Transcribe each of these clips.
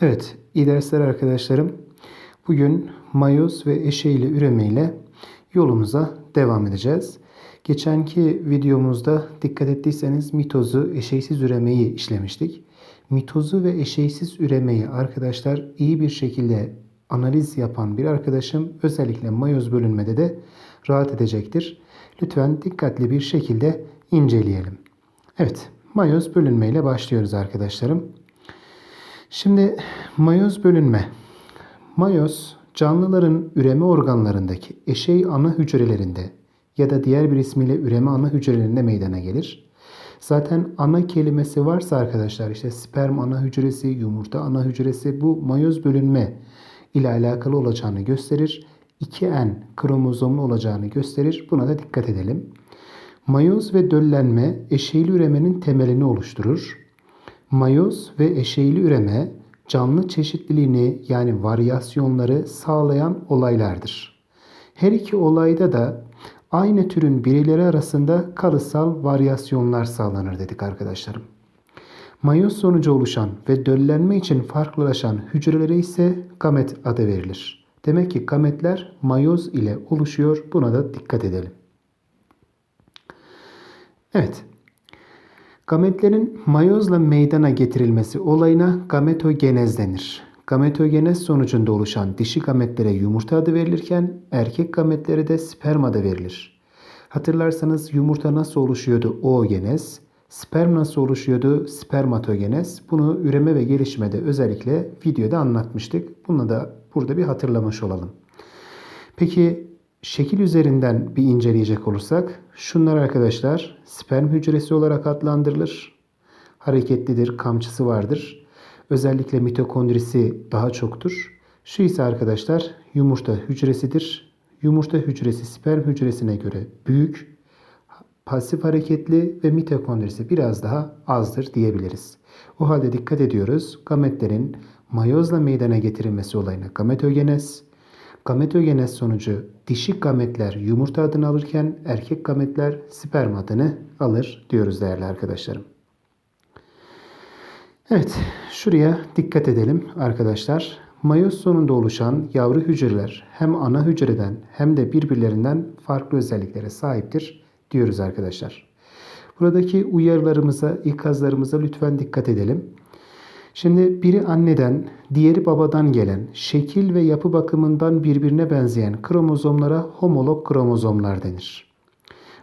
Evet, iyi dersler arkadaşlarım. Bugün mayoz ve eşeğli üreme ile yolumuza devam edeceğiz. Geçenki videomuzda dikkat ettiyseniz mitozu, eşeğsiz üremeyi işlemiştik. Mitozu ve eşeğsiz üremeyi arkadaşlar iyi bir şekilde analiz yapan bir arkadaşım özellikle mayoz bölünmede de rahat edecektir. Lütfen dikkatli bir şekilde inceleyelim. Evet, mayoz bölünme ile başlıyoruz arkadaşlarım. Şimdi mayoz bölünme. Mayoz canlıların üreme organlarındaki eşey ana hücrelerinde ya da diğer bir ismiyle üreme ana hücrelerinde meydana gelir. Zaten ana kelimesi varsa arkadaşlar işte sperm ana hücresi, yumurta ana hücresi bu mayoz bölünme ile alakalı olacağını gösterir. 2N kromozomlu olacağını gösterir. Buna da dikkat edelim. Mayoz ve döllenme eşeyli üremenin temelini oluşturur. Mayoz ve eşeyli üreme canlı çeşitliliğini yani varyasyonları sağlayan olaylardır. Her iki olayda da aynı türün bireyleri arasında kalıtsal varyasyonlar sağlanır dedik arkadaşlarım. Mayoz sonucu oluşan ve döllenme için farklılaşan hücrelere ise gamet adı verilir. Demek ki gametler mayoz ile oluşuyor. Buna da dikkat edelim. Evet. Gametlerin mayozla meydana getirilmesi olayına gametogenez denir. Gametogenez sonucunda oluşan dişi gametlere yumurta adı verilirken erkek gametlere de sperm adı verilir. Hatırlarsanız yumurta nasıl oluşuyordu? Oogenez. Sperm nasıl oluşuyordu? Spermatogenez. Bunu üreme ve gelişmede özellikle videoda anlatmıştık. Bunu da burada bir hatırlamış olalım. Peki şekil üzerinden bir inceleyecek olursak şunlar arkadaşlar sperm hücresi olarak adlandırılır. Hareketlidir, kamçısı vardır. Özellikle mitokondrisi daha çoktur. Şu ise arkadaşlar yumurta hücresidir. Yumurta hücresi sperm hücresine göre büyük, pasif hareketli ve mitokondrisi biraz daha azdır diyebiliriz. O halde dikkat ediyoruz. Gametlerin mayozla meydana getirilmesi olayına gametogenez, Gametogenez sonucu dişi gametler yumurta adını alırken erkek gametler sperm adını alır diyoruz değerli arkadaşlarım. Evet, şuraya dikkat edelim arkadaşlar. Mayoz sonunda oluşan yavru hücreler hem ana hücreden hem de birbirlerinden farklı özelliklere sahiptir diyoruz arkadaşlar. Buradaki uyarılarımıza, ikazlarımıza lütfen dikkat edelim. Şimdi biri anneden, diğeri babadan gelen, şekil ve yapı bakımından birbirine benzeyen kromozomlara homolog kromozomlar denir.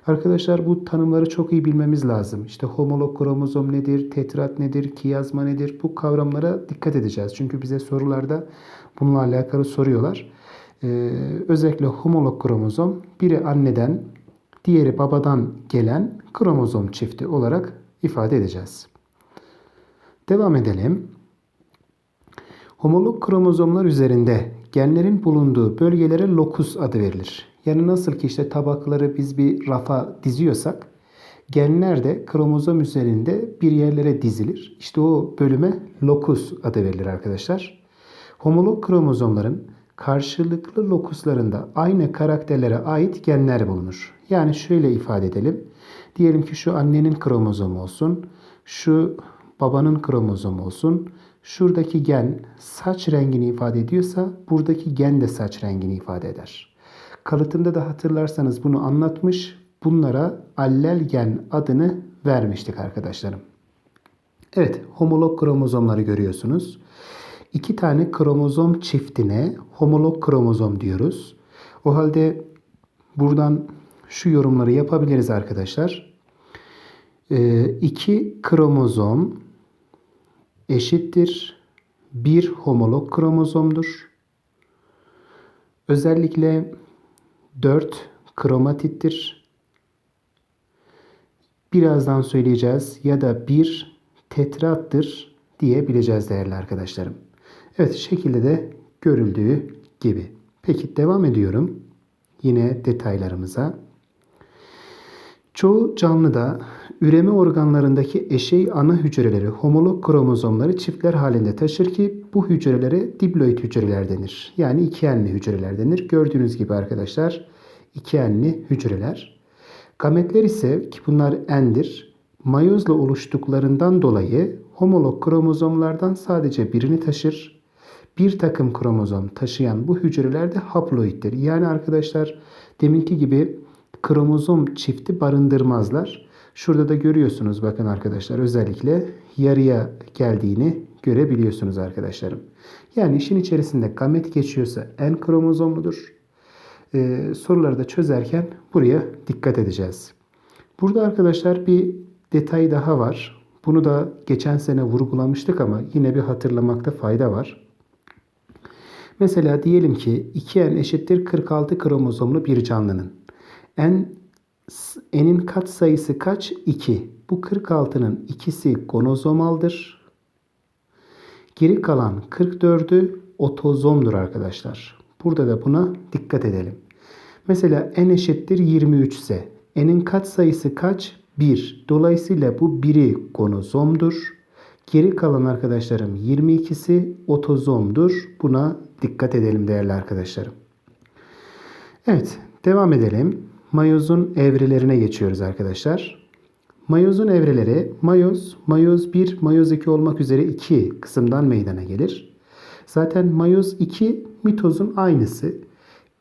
Arkadaşlar bu tanımları çok iyi bilmemiz lazım. İşte homolog kromozom nedir, tetrat nedir, kiyazma nedir bu kavramlara dikkat edeceğiz. Çünkü bize sorularda bununla alakalı soruyorlar. Ee, özellikle homolog kromozom biri anneden, diğeri babadan gelen kromozom çifti olarak ifade edeceğiz. Devam edelim. Homolog kromozomlar üzerinde genlerin bulunduğu bölgelere lokus adı verilir. Yani nasıl ki işte tabakları biz bir rafa diziyorsak genler de kromozom üzerinde bir yerlere dizilir. İşte o bölüme lokus adı verilir arkadaşlar. Homolog kromozomların karşılıklı lokuslarında aynı karakterlere ait genler bulunur. Yani şöyle ifade edelim. Diyelim ki şu annenin kromozomu olsun. Şu babanın kromozomu olsun. Şuradaki gen saç rengini ifade ediyorsa buradaki gen de saç rengini ifade eder. Kalıtımda da hatırlarsanız bunu anlatmış. Bunlara allel gen adını vermiştik arkadaşlarım. Evet, homolog kromozomları görüyorsunuz. İki tane kromozom çiftine homolog kromozom diyoruz. O halde buradan şu yorumları yapabiliriz arkadaşlar. Ee, iki kromozom eşittir bir homolog kromozomdur. Özellikle 4 kromatittir. Birazdan söyleyeceğiz ya da bir tetrattır diyebileceğiz değerli arkadaşlarım. Evet şekilde de görüldüğü gibi. Peki devam ediyorum. Yine detaylarımıza. Çoğu canlıda üreme organlarındaki eşey ana hücreleri homolog kromozomları çiftler halinde taşır ki bu hücrelere diploid hücreler denir. Yani iki enli hücreler denir. Gördüğünüz gibi arkadaşlar iki enli hücreler. Gametler ise ki bunlar endir mayozla oluştuklarından dolayı homolog kromozomlardan sadece birini taşır. Bir takım kromozom taşıyan bu hücreler de haploittir. Yani arkadaşlar deminki gibi kromozom çifti barındırmazlar. Şurada da görüyorsunuz bakın arkadaşlar özellikle yarıya geldiğini görebiliyorsunuz arkadaşlarım. Yani işin içerisinde gamet geçiyorsa en kromozomludur. Ee, soruları da çözerken buraya dikkat edeceğiz. Burada arkadaşlar bir detay daha var. Bunu da geçen sene vurgulamıştık ama yine bir hatırlamakta fayda var. Mesela diyelim ki 2n eşittir 46 kromozomlu bir canlının. n n'in kat sayısı kaç? 2. Bu 46'nın ikisi gonozomaldır. Geri kalan 44'ü otozomdur arkadaşlar. Burada da buna dikkat edelim. Mesela n eşittir 23 ise n'in kat sayısı kaç? 1. Dolayısıyla bu biri gonozomdur. Geri kalan arkadaşlarım 22'si otozomdur. Buna dikkat edelim değerli arkadaşlarım. Evet devam edelim. Mayozun evrelerine geçiyoruz arkadaşlar. Mayozun evreleri mayoz, mayoz 1, mayoz 2 olmak üzere iki kısımdan meydana gelir. Zaten mayoz 2 mitozun aynısı.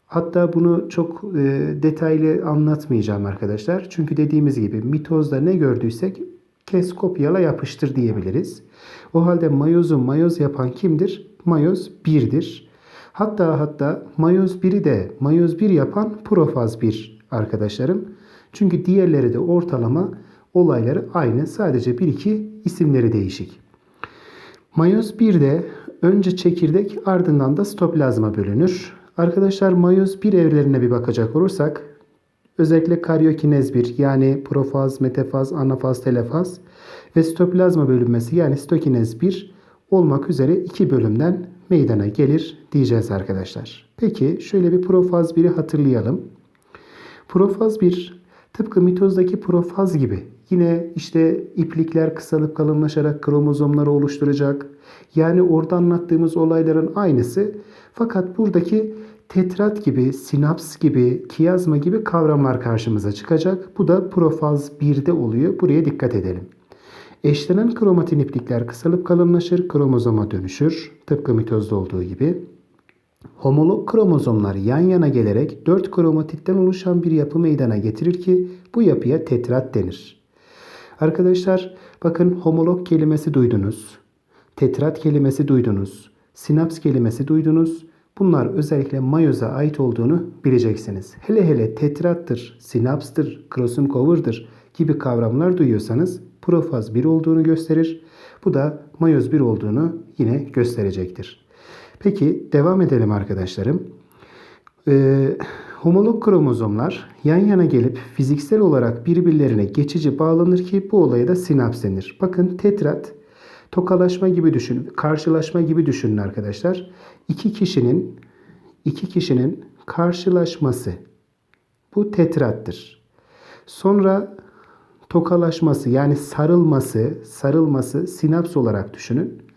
Hatta bunu çok e, detaylı anlatmayacağım arkadaşlar. Çünkü dediğimiz gibi mitozda ne gördüysek kes kopyala yapıştır diyebiliriz. O halde mayozu mayoz yapan kimdir? Mayoz 1'dir. Hatta hatta mayoz 1'i de mayoz 1 yapan profaz 1 arkadaşlarım. Çünkü diğerleri de ortalama olayları aynı. Sadece 1-2 isimleri değişik. Mayoz 1'de önce çekirdek ardından da stoplazma bölünür. Arkadaşlar mayoz 1 evrelerine bir bakacak olursak özellikle karyokinez 1 yani profaz, metafaz, anafaz, telefaz ve stoplazma bölünmesi yani stokinez 1 olmak üzere iki bölümden meydana gelir diyeceğiz arkadaşlar. Peki şöyle bir profaz 1'i hatırlayalım. Profaz 1 tıpkı mitozdaki profaz gibi yine işte iplikler kısalıp kalınlaşarak kromozomları oluşturacak. Yani orada anlattığımız olayların aynısı. Fakat buradaki tetrat gibi, sinaps gibi, kiyazma gibi kavramlar karşımıza çıkacak. Bu da profaz 1'de oluyor. Buraya dikkat edelim. Eşlenen kromatin iplikler kısalıp kalınlaşır, kromozoma dönüşür. Tıpkı mitozda olduğu gibi. Homolog kromozomlar yan yana gelerek 4 kromatitten oluşan bir yapı meydana getirir ki bu yapıya tetrat denir. Arkadaşlar bakın homolog kelimesi duydunuz. Tetrat kelimesi duydunuz. Sinaps kelimesi duydunuz. Bunlar özellikle mayoza ait olduğunu bileceksiniz. Hele hele tetrattır, sinapstır, cross'un cover'dır gibi kavramlar duyuyorsanız profaz 1 olduğunu gösterir. Bu da mayoz 1 olduğunu yine gösterecektir. Peki devam edelim arkadaşlarım. Ee, homolog kromozomlar yan yana gelip fiziksel olarak birbirlerine geçici bağlanır ki bu olaya da sinaps denir. Bakın tetrat tokalaşma gibi düşünün, karşılaşma gibi düşünün arkadaşlar. İki kişinin iki kişinin karşılaşması bu tetrattır. Sonra tokalaşması yani sarılması, sarılması sinaps olarak düşünün.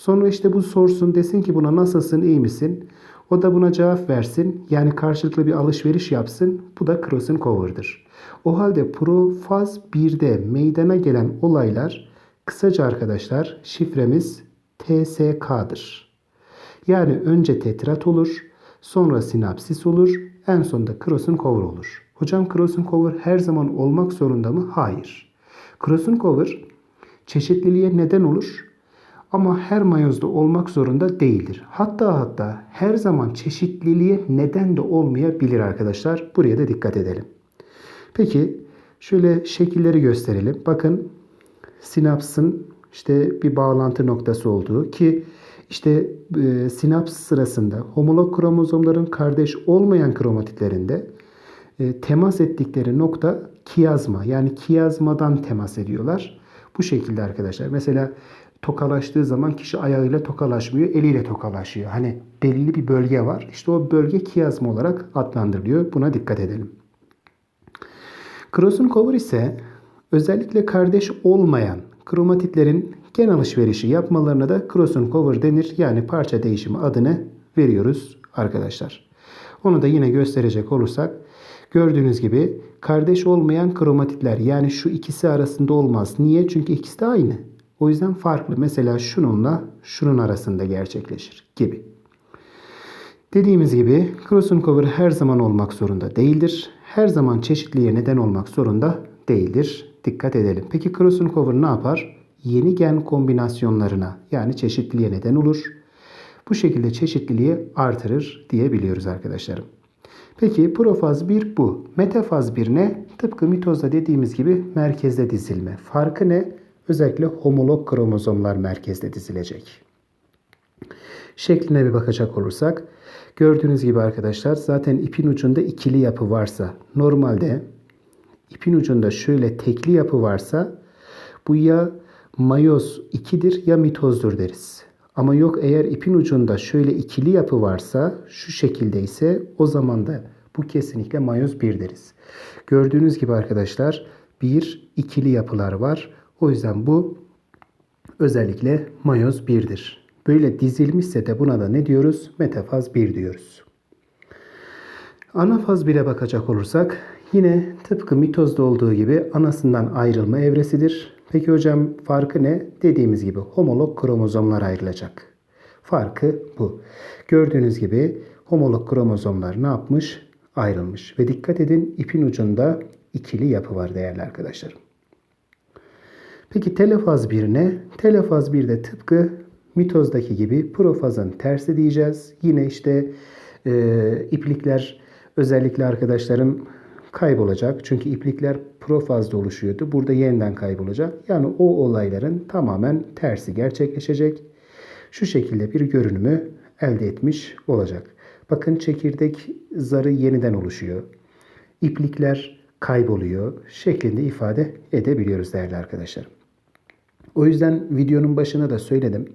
Sonra işte bu sorsun desin ki buna nasılsın, iyi misin? O da buna cevap versin. Yani karşılıklı bir alışveriş yapsın. Bu da crossing cover'dır. O halde profaz 1'de meydana gelen olaylar kısaca arkadaşlar şifremiz TSK'dır. Yani önce tetrat olur, sonra sinapsis olur, en sonunda crossing cover olur. Hocam crossing cover her zaman olmak zorunda mı? Hayır. Crossing cover çeşitliliğe neden olur ama her mayozda olmak zorunda değildir. Hatta hatta her zaman çeşitliliğe neden de olmayabilir arkadaşlar. Buraya da dikkat edelim. Peki şöyle şekilleri gösterelim. Bakın sinapsın işte bir bağlantı noktası olduğu ki işte e, sinaps sırasında homolog kromozomların kardeş olmayan kromatitlerinde e, temas ettikleri nokta kiyazma. Yani kiyazmadan temas ediyorlar. Bu şekilde arkadaşlar. Mesela tokalaştığı zaman kişi ayağıyla tokalaşmıyor, eliyle tokalaşıyor. Hani belirli bir bölge var. İşte o bölge kiyazma olarak adlandırılıyor. Buna dikkat edelim. Cross'un cover ise özellikle kardeş olmayan kromatitlerin gen alışverişi yapmalarına da cross'un cover denir. Yani parça değişimi adını veriyoruz arkadaşlar. Onu da yine gösterecek olursak gördüğünüz gibi kardeş olmayan kromatitler yani şu ikisi arasında olmaz. Niye? Çünkü ikisi de aynı. O yüzden farklı. Mesela şununla şunun arasında gerçekleşir gibi. Dediğimiz gibi crossover her zaman olmak zorunda değildir. Her zaman çeşitliğe neden olmak zorunda değildir. Dikkat edelim. Peki crossover ne yapar? Yeni gen kombinasyonlarına yani çeşitliliğe neden olur. Bu şekilde çeşitliliği artırır diyebiliyoruz arkadaşlarım. Peki profaz 1 bu. Metafaz 1 ne? Tıpkı mitozda dediğimiz gibi merkezde dizilme. Farkı ne? Özellikle homolog kromozomlar merkezde dizilecek. Şekline bir bakacak olursak gördüğünüz gibi arkadaşlar zaten ipin ucunda ikili yapı varsa normalde ipin ucunda şöyle tekli yapı varsa bu ya mayoz 2'dir ya mitozdur deriz. Ama yok eğer ipin ucunda şöyle ikili yapı varsa şu şekilde ise o zaman da bu kesinlikle mayoz 1 deriz. Gördüğünüz gibi arkadaşlar bir ikili yapılar var. O yüzden bu özellikle mayoz 1'dir. Böyle dizilmişse de buna da ne diyoruz? Metafaz 1 diyoruz. Anafaz 1'e bakacak olursak yine tıpkı mitozda olduğu gibi anasından ayrılma evresidir. Peki hocam farkı ne? Dediğimiz gibi homolog kromozomlar ayrılacak. Farkı bu. Gördüğünüz gibi homolog kromozomlar ne yapmış? Ayrılmış. Ve dikkat edin ipin ucunda ikili yapı var değerli arkadaşlarım. Peki telefaz 1 ne? Telefaz 1'de tıpkı mitozdaki gibi profazın tersi diyeceğiz. Yine işte e, iplikler özellikle arkadaşlarım kaybolacak. Çünkü iplikler profazda oluşuyordu. Burada yeniden kaybolacak. Yani o olayların tamamen tersi gerçekleşecek. Şu şekilde bir görünümü elde etmiş olacak. Bakın çekirdek zarı yeniden oluşuyor. İplikler kayboluyor şeklinde ifade edebiliyoruz değerli arkadaşlarım. O yüzden videonun başına da söyledim.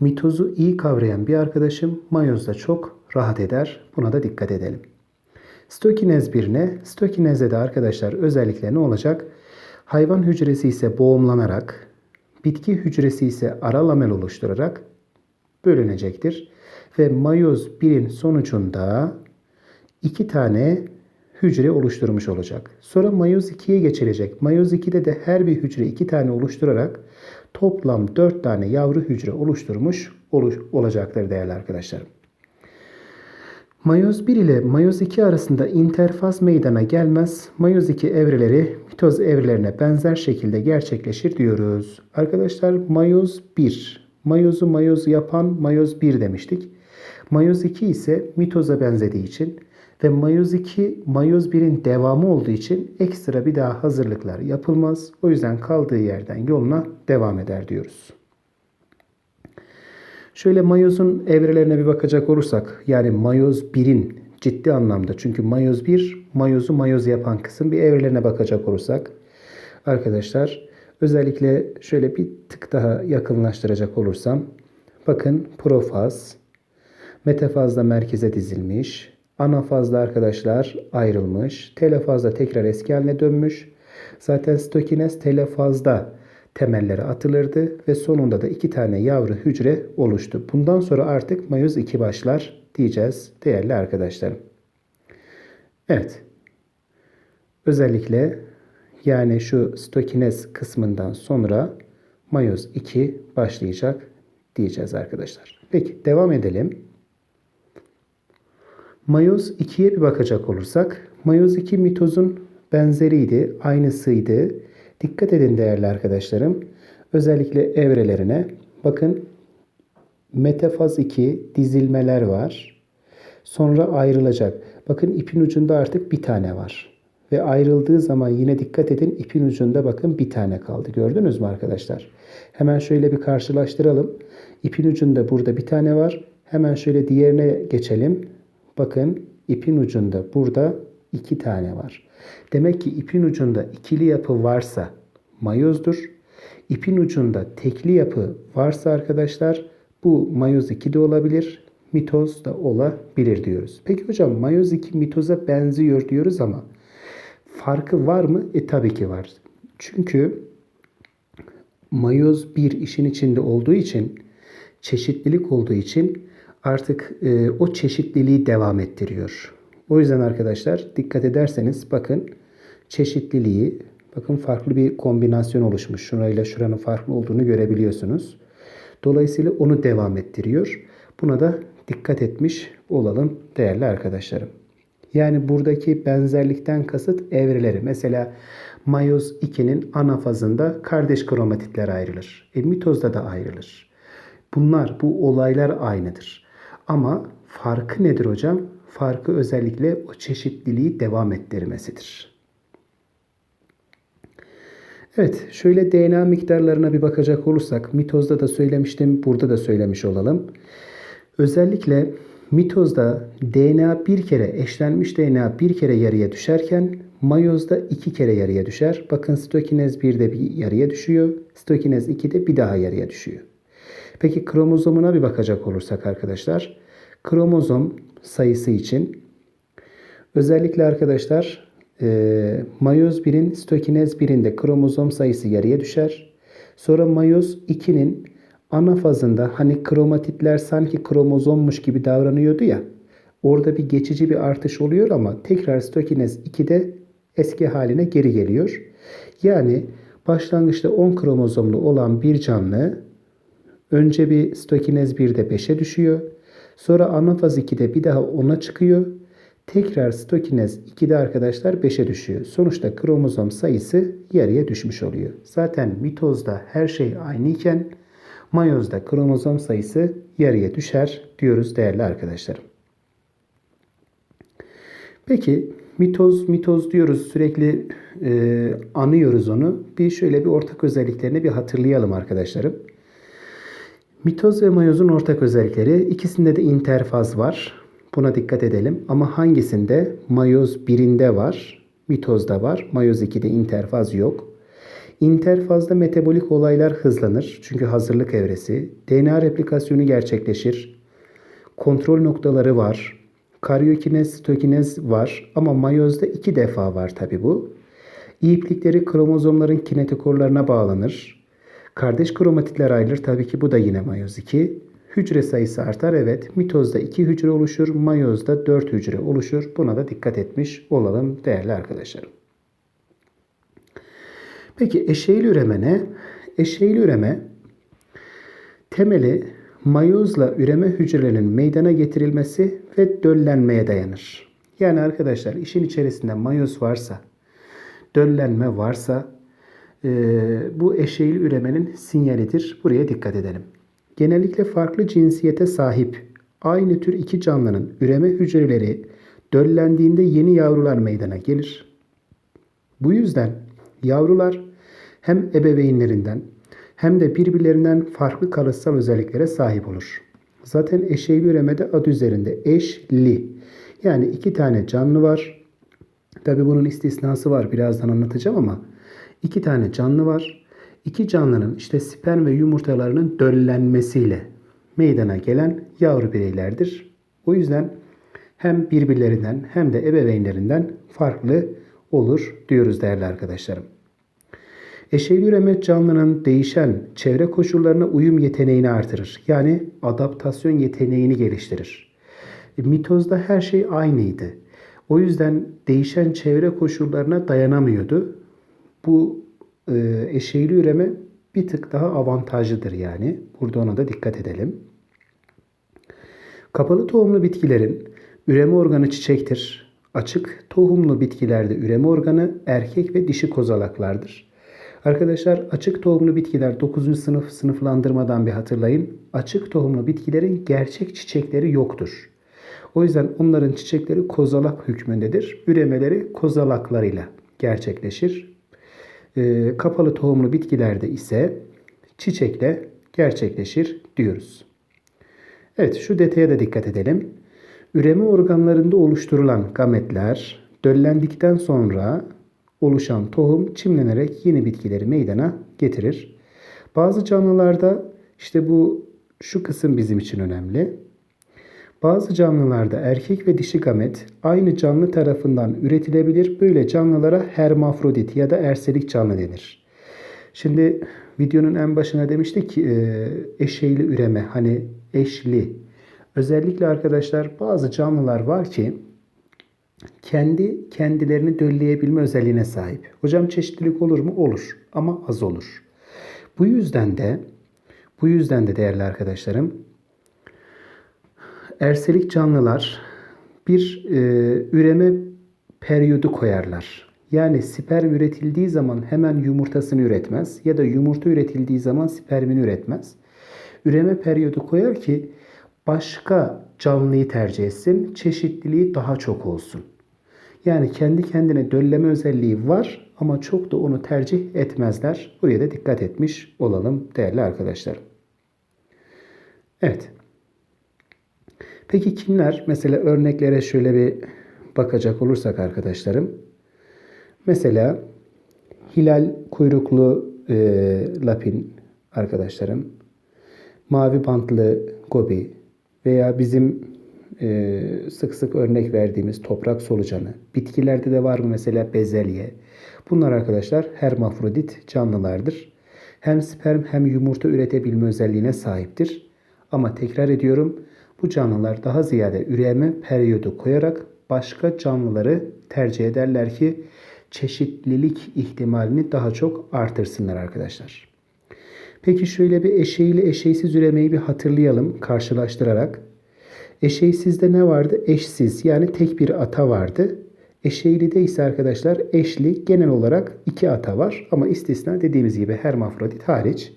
Mitozu iyi kavrayan bir arkadaşım mayozda çok rahat eder. Buna da dikkat edelim. Stokinez bir ne? Stokinezde de arkadaşlar özellikle ne olacak? Hayvan hücresi ise boğumlanarak, bitki hücresi ise ara lamel oluşturarak bölünecektir. Ve mayoz 1'in sonucunda iki tane hücre oluşturmuş olacak. Sonra mayoz 2'ye geçilecek. Mayoz 2'de de her bir hücre iki tane oluşturarak toplam 4 tane yavru hücre oluşturmuş olacaktır değerli arkadaşlarım. Mayoz 1 ile mayoz 2 arasında interfaz meydana gelmez. Mayoz 2 evreleri mitoz evrelerine benzer şekilde gerçekleşir diyoruz. Arkadaşlar mayoz 1. Mayozu mayoz yapan mayoz 1 demiştik. Mayoz 2 ise mitoza benzediği için ve mayoz 2 mayoz 1'in devamı olduğu için ekstra bir daha hazırlıklar yapılmaz. O yüzden kaldığı yerden yoluna devam eder diyoruz. Şöyle mayozun evrelerine bir bakacak olursak yani mayoz 1'in ciddi anlamda çünkü mayoz 1 mayozu mayoz yapan kısım bir evrelerine bakacak olursak arkadaşlar özellikle şöyle bir tık daha yakınlaştıracak olursam bakın profaz metafazda merkeze dizilmiş anafazda arkadaşlar ayrılmış telefazda tekrar eski haline dönmüş zaten stokines telefazda temelleri atılırdı ve sonunda da iki tane yavru hücre oluştu. Bundan sonra artık mayoz 2 başlar diyeceğiz değerli arkadaşlarım. Evet. Özellikle yani şu stokinez kısmından sonra mayoz 2 başlayacak diyeceğiz arkadaşlar. Peki devam edelim. Mayoz 2'ye bir bakacak olursak mayoz 2 mitozun benzeriydi, aynısıydı. Dikkat edin değerli arkadaşlarım. Özellikle evrelerine. Bakın metafaz 2 dizilmeler var. Sonra ayrılacak. Bakın ipin ucunda artık bir tane var. Ve ayrıldığı zaman yine dikkat edin ipin ucunda bakın bir tane kaldı. Gördünüz mü arkadaşlar? Hemen şöyle bir karşılaştıralım. İpin ucunda burada bir tane var. Hemen şöyle diğerine geçelim. Bakın ipin ucunda burada iki tane var. Demek ki ipin ucunda ikili yapı varsa mayozdur. İpin ucunda tekli yapı varsa arkadaşlar bu mayoz 2 de olabilir, mitoz da olabilir diyoruz. Peki hocam mayoz 2 mitoza benziyor diyoruz ama farkı var mı? E tabii ki var. Çünkü mayoz 1 işin içinde olduğu için çeşitlilik olduğu için artık e, o çeşitliliği devam ettiriyor. O yüzden arkadaşlar dikkat ederseniz bakın çeşitliliği Bakın farklı bir kombinasyon oluşmuş. Şurayla şuranın farklı olduğunu görebiliyorsunuz. Dolayısıyla onu devam ettiriyor. Buna da dikkat etmiş olalım değerli arkadaşlarım. Yani buradaki benzerlikten kasıt evreleri. Mesela mayoz 2'nin ana fazında kardeş kromatitler ayrılır. E, mitozda da ayrılır. Bunlar, bu olaylar aynıdır. Ama farkı nedir hocam? Farkı özellikle o çeşitliliği devam ettirmesidir. Evet, şöyle DNA miktarlarına bir bakacak olursak, mitozda da söylemiştim, burada da söylemiş olalım. Özellikle mitozda DNA bir kere, eşlenmiş DNA bir kere yarıya düşerken, mayozda iki kere yarıya düşer. Bakın stokinez 1'de bir yarıya düşüyor, stokinez 2'de bir daha yarıya düşüyor. Peki kromozomuna bir bakacak olursak arkadaşlar, kromozom sayısı için özellikle arkadaşlar e, mayoz 1'in stokinez 1'inde kromozom sayısı yarıya düşer. Sonra mayoz 2'nin ana fazında hani kromatitler sanki kromozommuş gibi davranıyordu ya. Orada bir geçici bir artış oluyor ama tekrar stokinez 2'de eski haline geri geliyor. Yani başlangıçta 10 kromozomlu olan bir canlı önce bir stokinez 1'de 5'e düşüyor. Sonra anafaz 2'de bir daha 10'a çıkıyor. Tekrar stokinez 2'de arkadaşlar 5'e düşüyor. Sonuçta kromozom sayısı yarıya düşmüş oluyor. Zaten mitozda her şey aynıyken mayozda kromozom sayısı yarıya düşer diyoruz değerli arkadaşlarım. Peki mitoz mitoz diyoruz sürekli e, anıyoruz onu. Bir şöyle bir ortak özelliklerini bir hatırlayalım arkadaşlarım. Mitoz ve mayozun ortak özellikleri ikisinde de interfaz var. Buna dikkat edelim. Ama hangisinde? Mayoz birinde var, mitozda var. Mayoz 2'de interfaz yok. İnterfazda metabolik olaylar hızlanır. Çünkü hazırlık evresi. DNA replikasyonu gerçekleşir. Kontrol noktaları var. Karyokinez, sitokinez var. Ama mayozda iki defa var tabi bu. İplikleri kromozomların kinetokorlarına bağlanır. Kardeş kromatitler ayrılır. Tabii ki bu da yine mayoz 2. Hücre sayısı artar. Evet mitozda 2 hücre oluşur. Mayozda 4 hücre oluşur. Buna da dikkat etmiş olalım değerli arkadaşlarım. Peki eşeğli üreme ne? Eşeğli üreme temeli mayozla üreme hücrelerinin meydana getirilmesi ve döllenmeye dayanır. Yani arkadaşlar işin içerisinde mayoz varsa, döllenme varsa bu eşeğli üremenin sinyalidir. Buraya dikkat edelim. Genellikle farklı cinsiyete sahip aynı tür iki canlının üreme hücreleri döllendiğinde yeni yavrular meydana gelir. Bu yüzden yavrular hem ebeveynlerinden hem de birbirlerinden farklı kalıtsal özelliklere sahip olur. Zaten eşeğli üremede adı üzerinde eşli. Yani iki tane canlı var. Tabi bunun istisnası var birazdan anlatacağım ama iki tane canlı var. İki canlının işte sperm ve yumurtalarının döllenmesiyle meydana gelen yavru bireylerdir. O yüzden hem birbirlerinden hem de ebeveynlerinden farklı olur diyoruz değerli arkadaşlarım. Eşeğli üreme canlının değişen çevre koşullarına uyum yeteneğini artırır. Yani adaptasyon yeteneğini geliştirir. E, mitozda her şey aynıydı. O yüzden değişen çevre koşullarına dayanamıyordu. Bu e, eşeğli üreme bir tık daha avantajlıdır yani. Burada ona da dikkat edelim. Kapalı tohumlu bitkilerin üreme organı çiçektir. Açık tohumlu bitkilerde üreme organı erkek ve dişi kozalaklardır. Arkadaşlar açık tohumlu bitkiler 9. sınıf sınıflandırmadan bir hatırlayın. Açık tohumlu bitkilerin gerçek çiçekleri yoktur. O yüzden onların çiçekleri kozalak hükmündedir. Üremeleri kozalaklarıyla gerçekleşir. E, kapalı tohumlu bitkilerde ise çiçekle gerçekleşir diyoruz. Evet şu detaya da dikkat edelim. Üreme organlarında oluşturulan gametler döllendikten sonra oluşan tohum çimlenerek yeni bitkileri meydana getirir. Bazı canlılarda işte bu şu kısım bizim için önemli. Bazı canlılarda erkek ve dişi gamet aynı canlı tarafından üretilebilir. Böyle canlılara hermafrodit ya da erselik canlı denir. Şimdi videonun en başına demiştik ki eşeyli üreme hani eşli. Özellikle arkadaşlar bazı canlılar var ki kendi kendilerini dölleyebilme özelliğine sahip. Hocam çeşitlilik olur mu? Olur ama az olur. Bu yüzden de bu yüzden de değerli arkadaşlarım erselik canlılar bir e, üreme periyodu koyarlar. Yani sperm üretildiği zaman hemen yumurtasını üretmez ya da yumurta üretildiği zaman spermini üretmez. Üreme periyodu koyar ki başka canlıyı tercih etsin, çeşitliliği daha çok olsun. Yani kendi kendine dölleme özelliği var ama çok da onu tercih etmezler. Buraya da dikkat etmiş olalım değerli arkadaşlar. Evet. Peki kimler? Mesela örneklere şöyle bir bakacak olursak arkadaşlarım. Mesela hilal kuyruklu e, lapin arkadaşlarım, mavi bantlı gobi veya bizim e, sık sık örnek verdiğimiz toprak solucanı. Bitkilerde de var mı mesela bezelye. Bunlar arkadaşlar hermafrodit canlılardır. Hem sperm hem yumurta üretebilme özelliğine sahiptir. Ama tekrar ediyorum bu canlılar daha ziyade üreme periyodu koyarak başka canlıları tercih ederler ki çeşitlilik ihtimalini daha çok artırsınlar arkadaşlar. Peki şöyle bir eşeğiyle eşeğsiz üremeyi bir hatırlayalım karşılaştırarak. Eşeğsizde ne vardı? Eşsiz yani tek bir ata vardı. Eşeğli de ise arkadaşlar eşli genel olarak iki ata var ama istisna dediğimiz gibi hermafrodit hariç.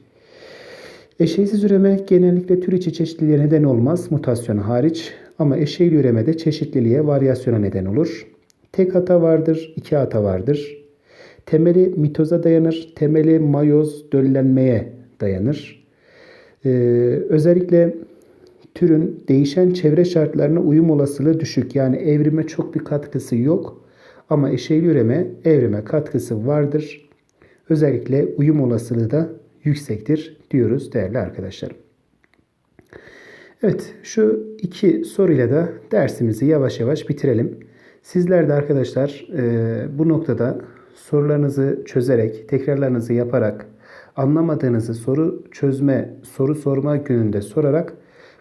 Eşeğsiz üreme genellikle tür içi çeşitliliğe neden olmaz mutasyon hariç ama eşeğli üremede çeşitliliğe, varyasyona neden olur. Tek ata vardır, iki ata vardır. Temeli mitoza dayanır, temeli mayoz döllenmeye dayanır. Ee, özellikle türün değişen çevre şartlarına uyum olasılığı düşük. Yani evrime çok bir katkısı yok. Ama eşeğli üreme evrime katkısı vardır. Özellikle uyum olasılığı da yüksektir diyoruz değerli arkadaşlarım. Evet şu iki soruyla da dersimizi yavaş yavaş bitirelim. Sizler de arkadaşlar e, bu noktada sorularınızı çözerek, tekrarlarınızı yaparak, anlamadığınızı soru çözme, soru sorma gününde sorarak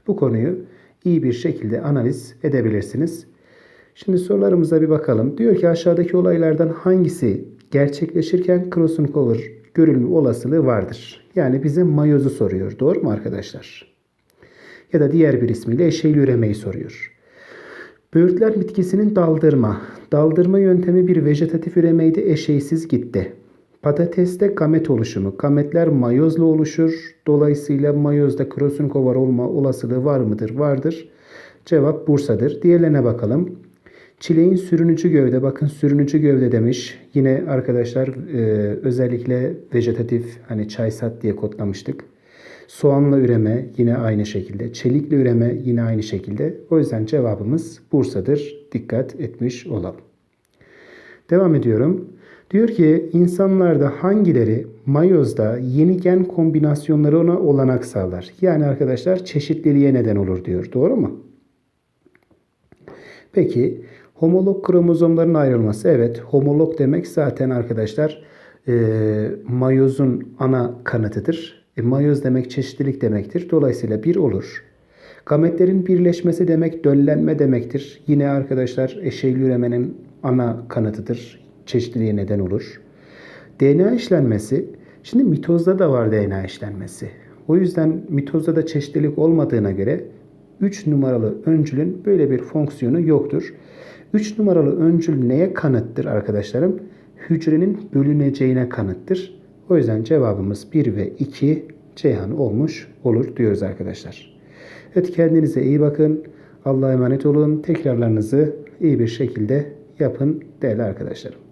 bu konuyu iyi bir şekilde analiz edebilirsiniz. Şimdi sorularımıza bir bakalım. Diyor ki aşağıdaki olaylardan hangisi gerçekleşirken crossover görülme olasılığı vardır? Yani bize mayozu soruyor. Doğru mu arkadaşlar? Ya da diğer bir ismiyle eşeğli üremeyi soruyor. Böğürtler bitkisinin daldırma. Daldırma yöntemi bir vejetatif üremeydi eşeysiz gitti. Patateste gamet oluşumu. Gametler mayozla oluşur. Dolayısıyla mayozda krosunkovar olma olasılığı var mıdır? Vardır. Cevap Bursa'dır. Diğerlerine bakalım. Çileğin sürünücü gövde. Bakın sürünücü gövde demiş. Yine arkadaşlar e, özellikle vejetatif hani çaysat diye kodlamıştık. Soğanla üreme yine aynı şekilde. Çelikle üreme yine aynı şekilde. O yüzden cevabımız Bursa'dır. Dikkat etmiş olalım. Devam ediyorum. Diyor ki insanlarda hangileri mayozda yeni gen kombinasyonlarına olanak sağlar? Yani arkadaşlar çeşitliliğe neden olur diyor. Doğru mu? Peki homolog kromozomların ayrılması. Evet homolog demek zaten arkadaşlar e, mayozun ana kanıtıdır. E, mayoz demek çeşitlilik demektir. Dolayısıyla bir olur. Gametlerin birleşmesi demek döllenme demektir. Yine arkadaşlar eşeğli üremenin ana kanıtıdır. Çeşitliliğe neden olur. DNA işlenmesi, şimdi mitozda da var DNA işlenmesi. O yüzden mitozda da çeşitlilik olmadığına göre 3 numaralı öncülün böyle bir fonksiyonu yoktur. 3 numaralı öncül neye kanıttır arkadaşlarım? Hücrenin bölüneceğine kanıttır. O yüzden cevabımız 1 ve 2 Ceyhan olmuş olur diyoruz arkadaşlar. Evet kendinize iyi bakın. Allah'a emanet olun. Tekrarlarınızı iyi bir şekilde yapın değerli arkadaşlarım.